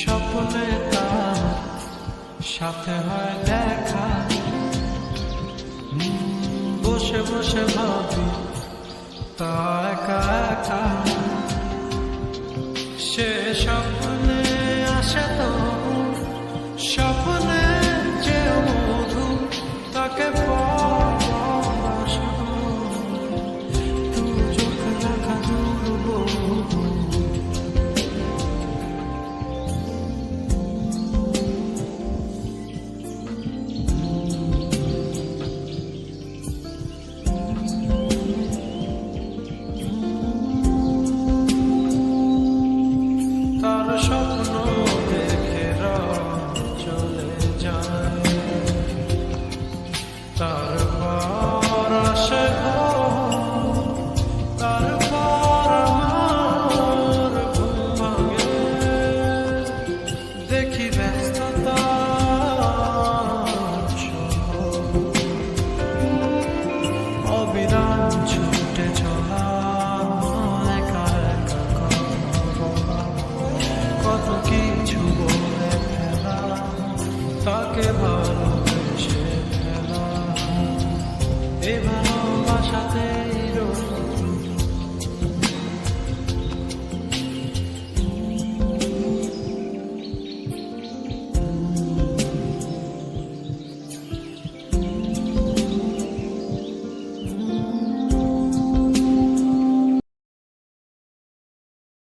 স্বপ্নে তার সাথে হয় দেখা বসে বসে ভাবি, তা একা সে স্বপ্নে আসে তো, স্বপ্নে যে মধু তাকে ভালোবাসো। 大。যে ভালোবাসাতে